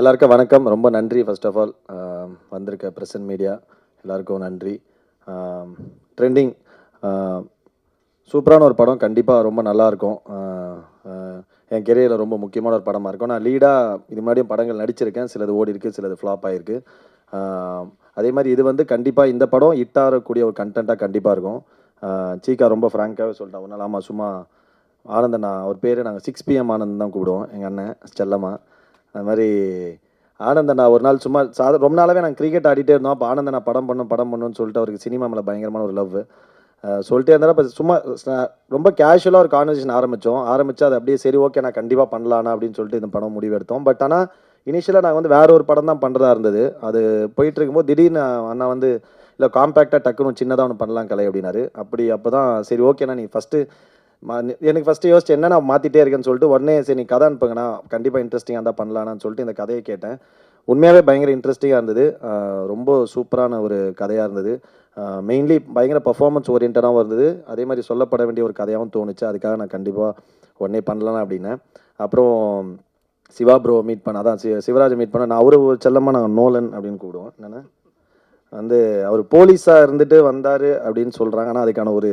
எல்லாருக்கும் வணக்கம். ரொம்ப நன்றி ஃபர்ஸ்ட் ஆஃப் ஆல் வந்திருக்க பிரசன்ட் மீடியா எல்லாருக்கும் நன்றி. ட்ரெண்டிங் சூப்பரான ஒரு படம். கண்டிப்பாக ரொம்ப நல்லாயிருக்கும். என் கெரியரில் ரொம்ப முக்கியமான ஒரு படமாக இருக்கும். நான் லீடாக இது மாதிரியும் படங்கள் நடிச்சிருக்கேன். சிலது ஓடி இருக்குது சிலது ஃப்ளாப் ஆகிருக்கு அதே மாதிரி இது வந்து கண்டிப்பாக இந்த படம் இட்டாரக்கூடிய ஒரு கண்டென்ட்டாக கண்டிப்பாக இருக்கும். சீக்கா ரொம்ப ஃப்ராங்காகவே சொல்லிட்டேன் ஒன்றால் ஆமாம் சும்மா ஆனந்தண்ணா அவர் பேர் நாங்கள் சிக்ஸ் பிஎம் ஆனந்த் தான் கூப்பிடுவோம். எங்கள் அண்ணன் செல்லம்மா. அது மாதிரி ஆனந்தண்ணா ஒரு நாள் சும்மா சாத ரொம்ப நாளாகவே நாங்கள் கிரிக்கெட் ஆடிட்டே இருந்தோம். அப்போ ஆனந்தண்ணா படம் பண்ணும் படம் பண்ணுன்னு சொல்லிட்டு அவருக்கு சினிமா மேலே பயங்கரமான ஒரு லவ் சொல்லிட்டே இருந்தாலும் இப்போ சும்மா ரொம்ப கேஷுவலாக ஒரு கான்வர்சேஷன் ஆரம்பித்தோம் ஆரம்பித்து அது அப்படியே சரி ஓகே நான் கண்டிப்பாக பண்ணலாண்ணா அப்படின்னு சொல்லிட்டு இந்த படம் முடிவெடுத்தோம் பட் ஆனால் இனிஷியலாக நாங்கள் வந்து வேற ஒரு படம் தான் பண்ணுறதா இருந்தது. அது போயிட்டு இருக்கும்போது திடீர்னு அண்ணா வந்து இல்லை காம்பேக்டாக டக்குன்னு சின்னதாக ஒன்று பண்ணலாம் கலை அப்படின்னாரு. அப்படி அப்போ தான் சரி ஓகேண்ணா நீ ஃபஸ்ட்டு எனக்கு ஃபஸ்ட்டு யோசிச்சு என்ன நான் மாற்றிட்டே இருக்கேன்னு சொல்லிட்டு உடனே சரி நீ கதை அனுப்புங்கண்ணா கண்டிப்பாக இன்ட்ரெஸ்டிங்காக தான் பண்ணலான்னு சொல்லிட்டு இந்த கதையை கேட்டேன். உண்மையாகவே பயங்கர இன்ட்ரெஸ்டிங்காக இருந்தது. ரொம்ப சூப்பரான ஒரு கதையாக இருந்தது. மெயின்லி பயங்கர பர்ஃபார்மன்ஸ் ஓரியன்டாகவும் இருந்தது. அதே மாதிரி சொல்லப்பட வேண்டிய ஒரு கதையாகவும் தோணுச்சு. அதுக்காக நான் கண்டிப்பாக உடனே பண்ணலாம் அப்படின்னேன். அப்புறம் சிவா ப்ரோ மீட் பண்ண அதான் சி சிவராஜ் மீட் பண்ண நான் அவரு ஒரு செல்லமாக நாங்கள் நோலன் அப்படின்னு கூப்பிடுவோம். என்னென்ன? வந்து அவர் போலீஸாக இருந்துட்டு வந்தார் அப்படின்னு சொல்கிறாங்க ஆனால் அதுக்கான ஒரு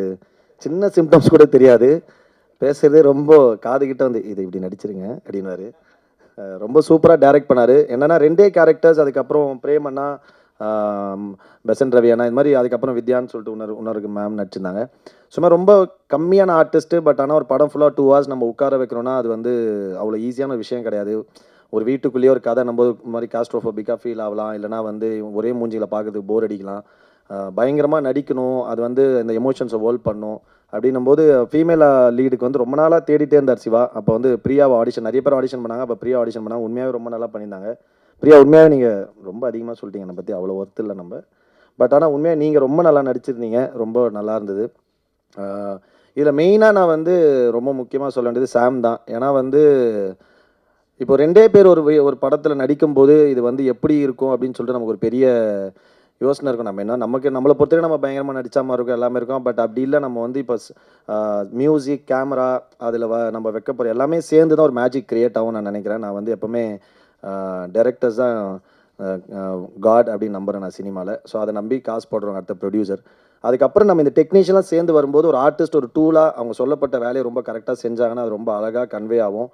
சின்ன சிம்டம்ஸ் கூட தெரியாது. பேசுறதே ரொம்ப காதுகிட்ட வந்து இது இப்படி நடிச்சிருங்க அப்படின்னாரு. ரொம்ப சூப்பராக டைரக்ட் பண்ணார். என்னென்னா ரெண்டே கேரக்டர்ஸ் அதுக்கப்புறம் பிரேம் அண்ணா பெசன் பெசன்ட் ரவி அண்ணா இது மாதிரி அதுக்கப்புறம் வித்யான்னு சொல்லிட்டு உணர் உணருக்கு மேம் நடிச்சிருந்தாங்க. சும்மா ரொம்ப கம்மியான ஆர்டிஸ்ட்டு பட் ஆனால் ஒரு படம் ஃபுல்லாக டூ ஹவர்ஸ் நம்ம உட்கார வைக்கிறோன்னா அது வந்து அவ்வளோ ஈஸியான விஷயம் கிடையாது. ஒரு வீட்டுக்குள்ளேயே ஒரு கதை நம்ம ஒரு மாதிரி காஸ்ட்ரோஃபோபிக்காக ஃபீல் ஆகலாம். இல்லைனா வந்து ஒரே மூஞ்சிகளை பார்க்குறதுக்கு போர் அடிக்கலாம். பயங்கரமாக நடிக்கணும் அது வந்து இந்த எமோஷன்ஸை ஹோல்ட் பண்ணும். அப்படின்னும் போது ஃபீமேல் லீடுக்கு வந்து ரொம்ப நாளாக தேடிட்டே இருந்தார் சிவா. அப்போ வந்து பிரியாவை ஆடிஷன் நிறைய பேர் ஆடிஷன் பண்ணாங்க. அப்போ பிரியா ஆடிஷன் பண்ணாங்க. உண்மையாகவே ரொம்ப நல்லா பண்ணியிருந்தாங்க. பிரியா உண்மையாகவே நீங்கள் ரொம்ப அதிகமாக சொல்லிட்டீங்க என்னை பற்றி அவ்வளோ ஒர்த்து இல்லை நம்ம. பட் ஆனால் உண்மையாக நீங்கள் ரொம்ப நல்லா நடிச்சிருந்தீங்க. ரொம்ப நல்லா இருந்தது. இதில் மெயினாக நான் வந்து ரொம்ப முக்கியமாக சொல்ல வேண்டியது சாம் தான். ஏன்னா வந்து இப்போ ரெண்டே பேர் ஒரு ஒரு படத்தில் நடிக்கும்போது இது வந்து எப்படி இருக்கும் அப்படின்னு சொல்லிட்டு நமக்கு ஒரு பெரிய யோசனை இருக்கும். நம்ம என்ன நமக்கு நம்மளை பொறுத்தவரை நம்ம பயங்கரமாக நடிச்ச மாதிரி இருக்கும் எல்லாமே இருக்கும். பட் அப்படி இல்லை நம்ம வந்து இப்போ மியூசிக் கேமரா அதில் வ நம்ம வைக்க போகிற எல்லாமே சேர்ந்து தான் ஒரு மேஜிக் க்ரியேட் ஆகும் நான் நினைக்கிறேன். நான் வந்து எப்போவுமே டேரக்டர்ஸ் தான் காட் அப்படின்னு நம்புகிறேன் நான் சினிமாவில் ஸோ அதை நம்பி காசு போடுறோம் அடுத்த ப்ரொடியூசர் அதுக்கப்புறம் நம்ம இந்த டெக்னீஷியெலாம் சேர்ந்து வரும்போது ஒரு ஆர்டிஸ்ட் ஒரு டூலாக அவங்க சொல்லப்பட்ட வேலையை ரொம்ப கரெக்டாக செஞ்சாங்கன்னா அது ரொம்ப அழகாக கன்வே ஆகும்.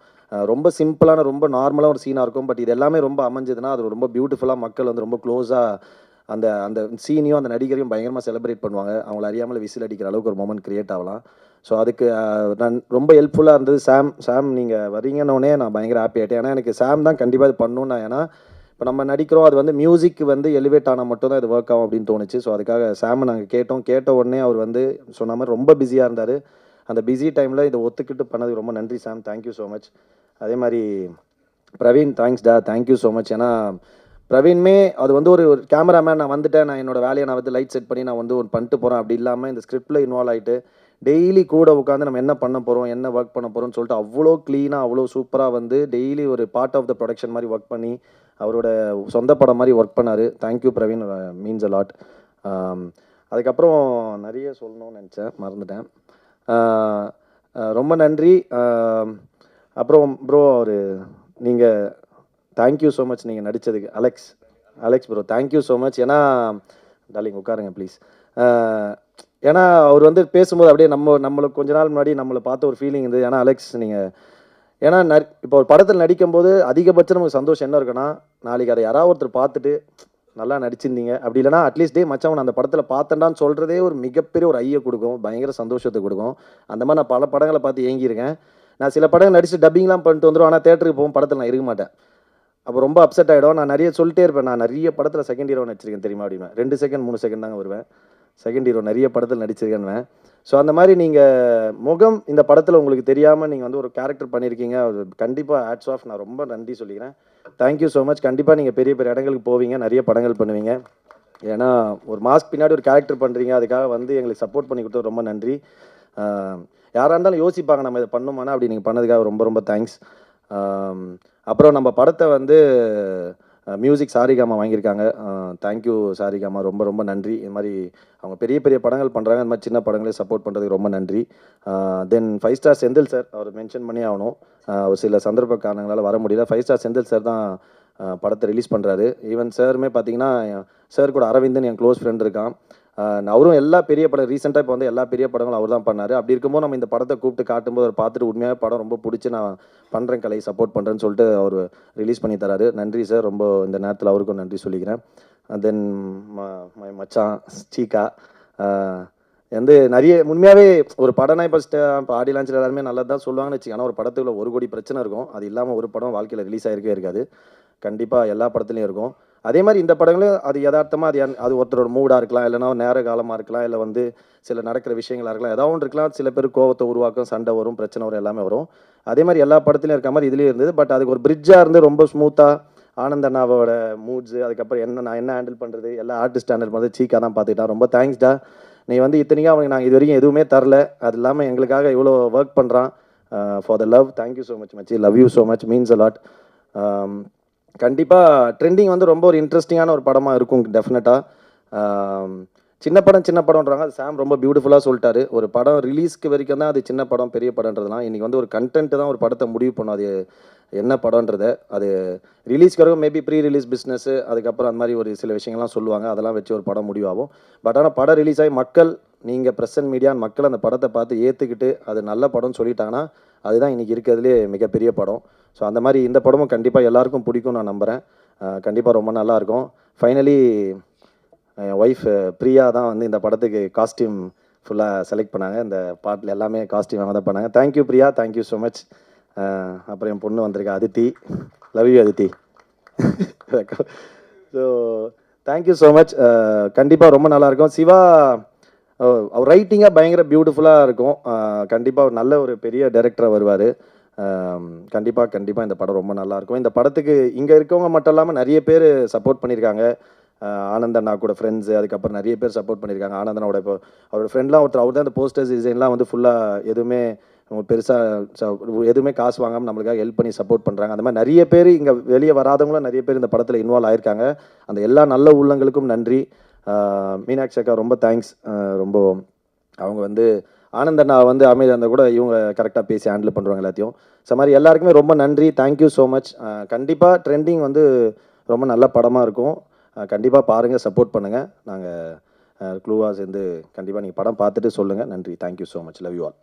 ரொம்ப சிம்பிளான ரொம்ப நார்மலாக ஒரு சீனாக இருக்கும். பட் இது எல்லாமே ரொம்ப அமைஞ்சதுன்னா அது ரொம்ப பியூட்டிஃபுல்லாக மக்கள் வந்து ரொம்ப க்ளோஸாக அந்த அந்த சீனையும் அந்த நடிகரையும் பயங்கரமாக செலிப்ரேட் பண்ணுவாங்க. அவங்கள அறியாமல் விசில் அடிக்கிற அளவுக்கு ஒரு மொமெண்ட் கிரியேட் ஆகலாம். ஸோ அதுக்கு நான் ரொம்ப ஹெல்ப்ஃபுல்லாக இருந்தது. சாம் சாம் நீங்கள் வரீங்கன்னொடனே நான் பயங்கர ஹாப்பி ஆகிட்டேன் ஏன்னா எனக்கு சாம் தான் கண்டிப்பாக இது பண்ணணும் நான் ஏன்னா இப்போ நம்ம நடிக்கிறோம் அது வந்து மியூசிக் வந்து எலிவேட் ஆனால் மட்டும்தான் இது ஒர்க் ஆகும் அப்படின்னு தோணுச்சு. ஸோ அதுக்காக சாமை நாங்கள் கேட்டோம். கேட்ட உடனே அவர் வந்து சொன்ன மாதிரி ரொம்ப பிஸியாக இருந்தார். அந்த பிஸி டைமில் இதை ஒத்துக்கிட்டு பண்ணதுக்கு ரொம்ப நன்றி சாம் தேங்க்யூ ஸோ மச் அதே மாதிரி பிரவீன் தேங்க்ஸ் டா. தேங்க்யூ ஸோ மச் ஏன்னா பிரவீன்மே அது வந்து ஒரு ஒரு கேமராமேன் நான் வந்துட்டேன். நான் என்னோட வேலையை நான் வந்து லைட் செட் பண்ணி நான் வந்து ஒன்று பண்ணிட்டு போகிறேன் அப்படி இல்லாமல் இந்த ஸ்கிரிப்டில் இன்வால்வ் ஆகிட்டு டெய்லி கூட உட்காந்து நம்ம என்ன பண்ண போகிறோம் என்ன ஒர்க் பண்ண போகிறோம்னு சொல்லிட்டு அவ்வளோ க்ளீனாக அவ்வளோ சூப்பராக வந்து டெய்லி ஒரு பார்ட் ஆஃப் த ப்ரொடக்ஷன் மாதிரி ஒர்க் பண்ணி அவரோட சொந்த படம் மாதிரி ஒர்க் பண்ணார். Thank you Praveen. Means a lot அதுக்கப்புறம் நிறைய சொல்லணும்னு நினச்சேன். மறந்துட்டேன். ரொம்ப நன்றி. அப்புறம் ப்ரோ அவர் நீங்கள் தேங்க்யூ ஸோ மச் நீங்கள் நடித்ததுக்கு Alex Alex bro thank you so much ஏன்னா டார்லிங் உட்காருங்க ப்ளீஸ் ஏன்னா அவர் வந்து பேசும்போது அப்படியே நம்ம நம்மளுக்கு கொஞ்ச நாள் முன்னாடி நம்மளை பார்த்த ஒரு ஃபீலிங் இருந்தது ஏன்னா அலெக்ஸ் நீங்கள் ஏன்னா ந இப்போ ஒரு படத்தில் நடிக்கும்போது அதிகபட்சம் நமக்கு சந்தோஷம் என்ன இருக்குன்னா நாளைக்கு அதை யாராவது ஒருத்தர் பார்த்துட்டு நல்லா நடிச்சிருந்தீங்க. அப்படி இல்லைனா அட்லீஸ்ட் டே மச்சவன் அந்த படத்தில் பார்த்தேன்டான்னு சொல்கிறதே ஒரு மிகப்பெரிய ஒரு ஐயை கொடுக்கும். பயங்கர சந்தோஷத்தை கொடுக்கும். அந்த மாதிரி நான் பல படங்களை பார்த்து ஏங்கியிருக்கேன். நான் சில படங்கள் நடிச்சு டப்பிங்லாம் பண்ணிட்டு வந்துடும் ஆனால் தேட்டருக்கு போகும் படத்தில் நான் இருக்க மாட்டேன். அப்போ ரொம்ப அப்செட் ஆகிடும் நான் நிறைய சொல்லிட்டே இருப்பேன். நான் நிறைய படத்தில் செகண்ட் ஹீரோ நடிச்சிருக்கேன் தெரியுமா அப்படின்னு. ரெண்டு செகண்ட் மூணு செகண்ட் தாங்க வருவேன். செகண்ட் ஹீரோ நிறைய படத்தில் நடிச்சிருக்கேன்னு ஸோ அந்த மாதிரி நீங்கள் முகம் இந்த படத்தில் உங்களுக்கு தெரியாமல் நீங்கள் வந்து ஒரு கேரக்டர் பண்ணியிருக்கீங்க அது கண்டிப்பாக ஆட்ஸ் ஆஃப் நான் ரொம்ப நன்றி சொல்லிக்கிறேன். தேங்க்யூ ஸோ மச் கண்டிப்பாக நீங்கள் பெரிய பெரிய இடங்களுக்கு போவீங்க. நிறைய படங்கள் பண்ணுவீங்க. ஏன்னா ஒரு மாஸ்க் பின்னாடி ஒரு கேரக்டர் பண்ணுறீங்க அதுக்காக வந்து எங்களுக்கு சப்போர்ட் பண்ணி கொடுத்தது ரொம்ப நன்றி. யாராக இருந்தாலும் யோசிப்பாங்க. நம்ம இதை பண்ணுமானா அப்படி நீங்கள் பண்ணதுக்காக ரொம்ப ரொம்ப தேங்க்ஸ் அப்புறம் நம்ம படத்தை வந்து மியூசிக் சாரிகாமா வாங்கியிருக்காங்க. தேங்க்யூ சாரிகாமா ரொம்ப ரொம்ப நன்றி. இது மாதிரி அவங்க பெரிய பெரிய படங்கள் பண்ணுறாங்க இந்த மாதிரி சின்ன படங்களே சப்போர்ட் பண்ணுறதுக்கு ரொம்ப நன்றி. Then five star Senthil sir அவர் மென்ஷன் பண்ணி ஆகணும். ஒரு சில சந்தர்ப்ப காரணங்களால் வர முடியல. ஃபைவ் ஸ்டார் செந்தில் சார் தான் படத்தை ரிலீஸ் பண்ணுறாரு ஈவன் சாருமே பார்த்தீங்கன்னா சார் கூட அரவிந்தன் என் க்ளோஸ் ஃப்ரெண்ட் இருக்கான். அவரும் எல்லா பெரிய படம் ரீசெண்டாக இப்போ வந்து எல்லா பெரிய படங்களும் அவர் தான் பண்ணார். அப்படி இருக்கும்போது நம்ம இந்த படத்தை கூப்பிட்டு காட்டும்போது அவர் பார்த்துட்டு உண்மையாக படம் ரொம்ப பிடிச்சி நான் பண்ணுறேன் கலை சப்போர்ட் பண்ணுறேன்னு சொல்லிட்டு அவர் ரிலீஸ் பண்ணி தராரு. நன்றி சார் ரொம்ப இந்த நேரத்தில் அவருக்கும் நன்றி சொல்லிக்கிறேன். தென் மை மச்சான் சீக்கா வந்து நிறைய உண்மையாகவே ஒரு படம்னா இப்போ இப்போ ஆடி லான்ச்சில் எல்லாருமே நல்லது தான் சொல்லுவாங்கன்னு வச்சு ஆனால் ஒரு படத்துக்குள்ள ஒரு கோடி பிரச்சனை இருக்கும். அது இல்லாமல் ஒரு படம் வாழ்க்கையில் ரிலீஸ் ஆகிருக்கே இருக்காது. கண்டிப்பாக எல்லா படத்துலையும் இருக்கும். அதே மாதிரி இந்த படங்களும் அது யதார்த்தமாக அது அது ஒருத்தரோட மூடாக இருக்கலாம் இல்லைனா நேர காலமாக இருக்கலாம் இல்லை வந்து சில நடக்கிற விஷயங்களாக இருக்கலாம் ஏதாவது ஒன்று இருக்கலாம். சில பேர் கோவத்தை உருவாக்கும் சண்டை வரும் பிரச்சனை வரும் எல்லாமே வரும். அதே மாதிரி எல்லா படத்துலையும் இருக்க மாதிரி இதுலேயும் இருந்தது. பட் அதுக்கு ஒரு பிரிட்ஜாக இருந்து ரொம்ப ஸ்மூத்தாக ஆனந்த் அண்ணாவோட மூட்ஸு அதுக்கப்புறம் என்ன நான் என்ன ஹேண்டில் பண்ணுறது எல்லா ஆர்டிஸ்ட் ஹேண்டில் பண்ணுறது சீக்காக தான் பார்த்துக்கிட்டான் ரொம்ப தேங்க்ஸ்டா நீ வந்து இத்தனைக்கும் அவனுக்கு நாங்கள் இது வரைக்கும் எதுவுமே தரல. அது இல்லாமல் எங்களுக்காக இவ்வளோ ஒர்க் பண்ணுறான் for the love thank you so much மச்சி. Love you so much means a lot கண்டிப்பாக ட்ரெண்டிங் வந்து ரொம்ப ஒரு இன்ட்ரெஸ்டிங்கான ஒரு படமாக இருக்கும் டெஃபினட்டாக சின்ன படம் சின்ன படம்ன்றாங்க. அது சாம் ரொம்ப பியூட்டிஃபுல்லாக சொல்லிட்டாரு. ஒரு படம் ரிலீஸ்க்கு வரைக்கும் தான் அது சின்ன படம் பெரிய படம்ன்றதுலாம் இன்றைக்கி வந்து ஒரு கண்டென்ட் தான் ஒரு படத்தை முடிவு பண்ணும். அது என்ன படம்ன்றத. அது ரிலீஸ்க்கு வரைக்கும் மேபி ப்ரீ ரிலீஸ் பிஸ்னஸ் அதுக்கப்புறம் அந்த மாதிரி ஒரு சில விஷயங்கள்லாம் சொல்லுவாங்க. அதெல்லாம் வச்சு ஒரு படம் முடிவாகும். பட் ஆனால் படம் ரிலீஸ் ஆகி மக்கள் நீங்கள் ப்ரெசன்ட் மீடியா மக்கள் அந்த படத்தை பார்த்து ஏற்றுக்கிட்டு அது நல்ல படம்னு சொல்லிட்டாங்கன்னா அதுதான் இன்றைக்கி இருக்கிறதுலே மிகப்பெரிய படம். ஸோ அந்த மாதிரி இந்த படமும் கண்டிப்பாக எல்லாருக்கும் பிடிக்கும் நான் நம்புகிறேன் கண்டிப்பாக ரொம்ப நல்லா இருக்கும். ஃபைனலி என் ஒய்ஃப் பிரியா தான் வந்து இந்த படத்துக்கு காஸ்டியூம் ஃபுல்லாக செலக்ட் பண்ணாங்க. இந்த பாட்டில் எல்லாமே காஸ்டியூம் அவங்க தான் பண்ணாங்க. Thank you Priya. Thank you so much அப்புறம் என் பொண்ணு வந்திருக்கா Aditi. Love you Aditi. So thank you so much கண்டிப்பாக ரொம்ப நல்லாயிருக்கும் சிவா அவர் ரைட்டிங்காக பயங்கர பியூட்டிஃபுல்லாக இருக்கும். கண்டிப்பாக ஒரு நல்ல ஒரு பெரிய டைரக்டராக வருவார். கண்டிப்பாக கண்டிப்பாக இந்த படம் ரொம்ப நல்லாயிருக்கும் இந்த படத்துக்கு இங்கே இருக்கவங்க மட்டும் இல்லாமல் நிறைய பேர் சப்போர்ட் பண்ணியிருக்காங்க. ஆனந்த் அண்ணா கூட ஃப்ரெண்ட்ஸு அதுக்கப்புறம் நிறைய பேர் சப்போர்ட் பண்ணியிருக்காங்க. ஆனந்த் அண்ணாவோட இப்போ அவரோட ஃப்ரெண்ட்லாம் ஒருத்தர் அவர் தான் இந்த போஸ்டர்ஸ் டிசைன்லாம் வந்து ஃபுல்லாக எதுவுமே பெருசாக எதுவுமே காசு வாங்காமல் நம்மளுக்காக ஹெல்ப் பண்ணி சப்போர்ட் பண்ணுறாங்க அந்த மாதிரி நிறைய பேர் இங்கே வெளியே வராதவங்களும் நிறைய பேர் இந்த படத்தில் இன்வால்வ் ஆயிருக்காங்க. அந்த எல்லா நல்ல உள்ளங்களுக்கும் நன்றி. மீனாட்சி அக்கா ரொம்ப தேங்க்ஸ் ரொம்ப அவங்க வந்து ஆனந்த் அண்ணா வந்து அமைதி அந்த கூட இவங்க கரெக்டாக பேசி ஹேண்டில் பண்ணுறாங்க எல்லாத்தையும். ஸோ மாதிரி எல்லாருக்குமே ரொம்ப நன்றி. தேங்க்யூ ஸோ மச் கண்டிப்பாக ட்ரெண்டிங் வந்து ரொம்ப நல்ல படமாக இருக்கும். கண்டிப்பாக பாருங்கள் சப்போர்ட் பண்ணுங்கள் நாங்கள் க்ளூவாக சேர்ந்து கண்டிப்பாக நீங்கள் படம் பார்த்துட்டு சொல்லுங்கள் நன்றி. Thank you so much love you all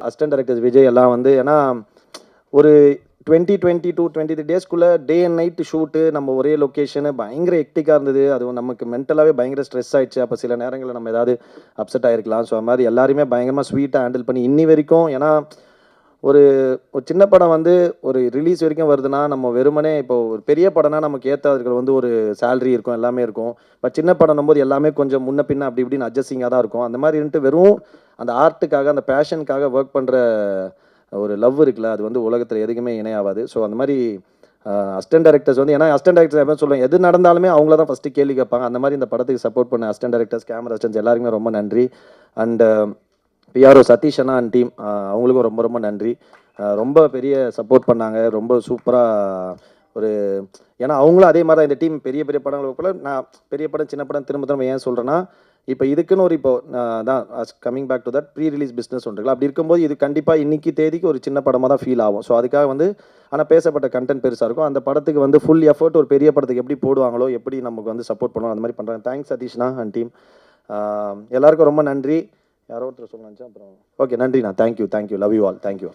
assistant directors Vijay எல்லாம் வந்து ஏன்னா ஒரு twenty twenty two twenty three டேஸ்க்குள்ளே டே அண்ட் நைட் ஷூட்டு நம்ம ஒரே லொக்கேஷனு பயங்கர எக்டிக்காக இருந்தது. அது நமக்கு மென்டலாகவே பயங்கர ஸ்ட்ரெஸ் ஆயிடுச்சு. அப்போ சில நேரங்களில் நம்ம ஏதாவது அப்செட் ஆகிருக்கலாம் ஸோ அது மாதிரி எல்லாருமே பயங்கரமாக ஸ்வீட்டாக ஹேண்டில் பண்ணி இன்னி வரைக்கும் ஏன்னா ஒரு ஒரு சின்ன படம் வந்து ஒரு ரிலீஸ் வரைக்கும் வருதுன்னா நம்ம வெறுமனே இப்போ ஒரு பெரிய படம்னா நமக்கு ஏற்றதுக்கு வந்து ஒரு சேலரி இருக்கும் எல்லாமே இருக்கும். பட் சின்ன படம் போது எல்லாமே கொஞ்சம் முன்ன பின்ன அப்படி இப்படின்னு அட்ஜஸ்டிங்காக தான் இருக்கும். அந்த மாதிரி இருந்துட்டு வெறும் அந்த ஆர்ட்டுக்காக அந்த பேஷனுக்காக ஒர்க் பண்ணுற ஒரு லவ் இருக்குல்ல அது வந்து உலகத்தில் எதுக்குமே இணையாவாது ஸோ அந்த மாதிரி அஸ்டன்ட் டேரக்டர்ஸ் வந்து ஏன்னா அசிஸ்டன்ட் டேரக்டர் எப்போ சொல்லுவாங்க எது நடந்தாலுமே அவங்கள தான் ஃபஸ்ட்டு கேள்வி கேட்பாங்க. அந்த மாதிரி இந்த படத்துக்கு சப்போர்ட் பண்ண அசிஸ்டன்ட் டைரக்டர்ஸ் கேமரா அஸ்டன்ஸ் எல்லாருக்குமே ரொம்ப நன்றி. அண்ட் பிஆர்ஓ சதீஷ் அண்ணா அண்ட் டீம் அவங்களுக்கும் ரொம்ப ரொம்ப நன்றி. ரொம்ப பெரிய சப்போர்ட் பண்ணாங்க. ரொம்ப சூப்பராக ஒரு ஏன்னா அவங்களும் அதே மாதிரி தான் இந்த டீம் பெரிய பெரிய படங்களுக்கு போல நான் பெரிய படம் சின்ன படம் திரும்ப திரும்ப ஏன் சொல்கிறேன்னா இப்போ இதுக்குன்னு ஒரு இப்போ நான் தான் coming back to that pre release business ஒன்றுங்களா அப்படி இருக்கும்போது இது கண்டிப்பாக இன்னைக்கு தேதிக்கு ஒரு சின்ன படமாக தான் ஃபீல் ஆகும். ஸோ அதுக்காக வந்து ஆனால் பேசப்பட்ட கண்டென்ட் பெருசாக இருக்கும். அந்த படத்துக்கு வந்து ஃபுல் எஃபர்ட் ஒரு பெரிய படத்துக்கு எப்படி போடுவாங்களோ எப்படி நமக்கு வந்து சப்போர்ட் பண்ணுவோம் அந்த மாதிரி பண்ணுறாங்க தேங்க்ஸ் சதீஷ்னா அண்ட் டீம் எல்லாருக்கும் ரொம்ப நன்றி. யாரோ ஒருத்தர் சொன்னாச்சு அப்புறம் ஓகே நன்றிண்ணா. Thank you thank you love you all thank you